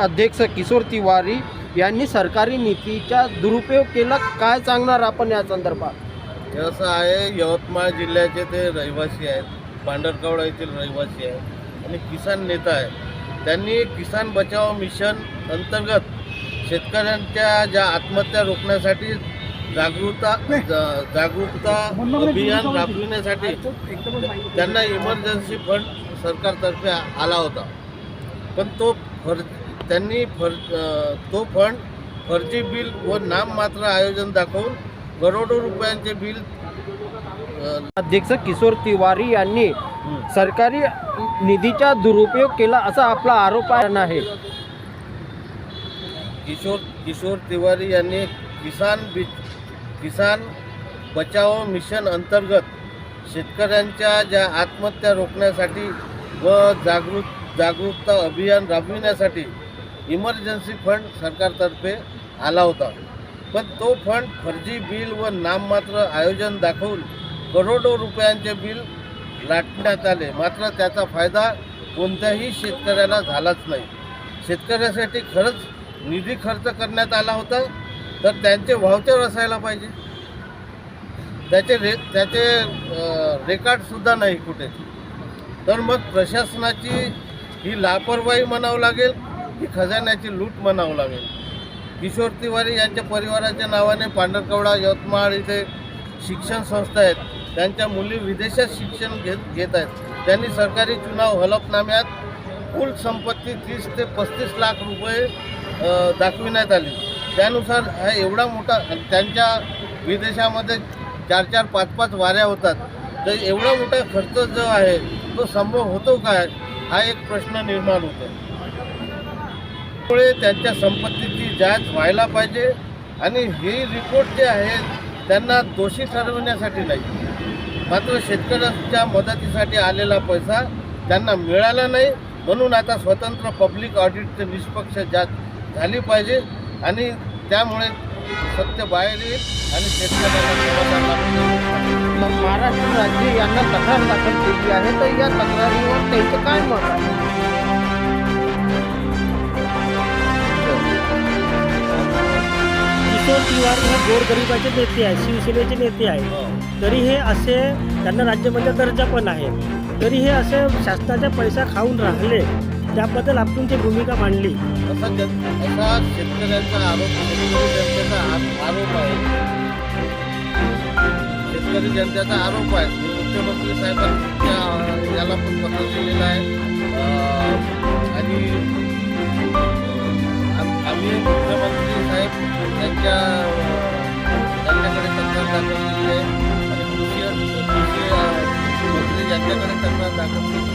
अध्यक्ष किशोर तिवारी यांनी सरकारी नीतीचा दुरुपयोग केला. काय सांगणार आपण या संदर्भात? असं आहे यवतमाळ जिल्ह्याचे ते रहिवासी आहेत पांढरकवडा येथील रहिवासी आहेत आणि किसान नेता आहे त्यांनी किसान बचाव मिशन अंतर्गत शेतकऱ्यांच्या ज्या आत्महत्या रोखण्यासाठी जागरूकता जा- जागरूकता अभियान राबविण्यासाठी त्यांना इमर्जन्सी फंड सरकारतर्फे आला होता. पण तो फर त्यांनी फर तो फंड फर्जी बिल व नाममात्र आयोजन दाखवून करोडो रुपयांचे बिल अध्यक्ष किशोर तिवारी यांनी सरकारी निधीचा दुरुपयोग केला असा आपला आरोप आहे. किशोर किशोर तिवारी यांनी किसान बि किसान बचाव मिशन अंतर्गत शेतकऱ्यांच्या ज्या आत्महत्या रोखण्यासाठी व जागृत जागरूकता अभियान राबविण्यासाठी इमर्जन्सी फंड सरकारतर्फे आला होता. पण तो फंड फर्जी बिल व नाममात्र आयोजन दाखवून करोडो रुपयांचे बिल लाटण्यात आले. मात्र त्याचा फायदा कोणत्याही शेतकऱ्याला झालाच नाही. शेतकऱ्यासाठी खरंच निधी खर्च करण्यात आला होता. तर त्यांचे व्हाउचर असायला पाहिजे. त्याचे रे त्याचे रेकॉर्डसुद्धा नाही कुठे. तर मग प्रशासनाची ही लापरवाही म्हणावं लागेल. की खजान्याची लूट म्हणावं लागेल. किशोर तिवारी यांच्या परिवाराच्या नावाने पांढरकवडा यवतमाळ इथे शिक्षण संस्था आहेत. त्यांच्या मुली विदेशात शिक्षण घेत घेत आहेत. त्यांनी सरकारी चुनाव हलफनाम्यात कुल संपत्ती तीस ते पस्तीस लाख रुपये दाखविण्यात आली. त्यानुसार हा एवढा मोठा त्यांच्या विदेशामध्ये चार चार पाच पाच वाऱ्या होतात. तर एवढा मोठा खर्च जो आहे तो संभव होतो काय? हा एक प्रश्न निर्माण होतो. त्यामुळे त्यांच्या संपत्तीची जाच व्हायला पाहिजे आणि हे रिपोर्ट जे आहेत त्यांना दोषी ठरवण्यासाठी नाही. मात्र शेतकऱ्यांच्या मदतीसाठी आलेला पैसा त्यांना मिळाला नाही. म्हणून आता स्वतंत्र पब्लिक ऑडिटचे निष्पक्ष जात झाली पाहिजे आणि त्यामुळे सत्य बाहेर येईल आणि शेतकऱ्यांना महाराष्ट्र राज्य यांना तक्रार दाखल केली आहे तर या तक्रारीवर त्यांचं काय मत आहे? तिवारी हे गोरगरिबाचे नेते आहे शिवसेनेचे नेते आहे हो. तरी हे असे त्यांना राज्यामध्ये दर्जा पण आहे. तरी हे असे शासनाचा पैसा खाऊन राहिले त्याबद्दल आपण जी भूमिका मांडली. असा जन असा शेतकऱ्यांचा आरोप जनतेचा आरोप आहे. शेतकरी जनतेचा आरोप आहे. मुख्यमंत्री साहेबांच्या याला पण पत्र लिहिलेलं आहे. आणि आम- आम्ही मुख्यमंत्री साहेब यांच्या तक्रार आहे आणि कृषी कृषी मंत्री यांच्याकडे तक्रार दाखवली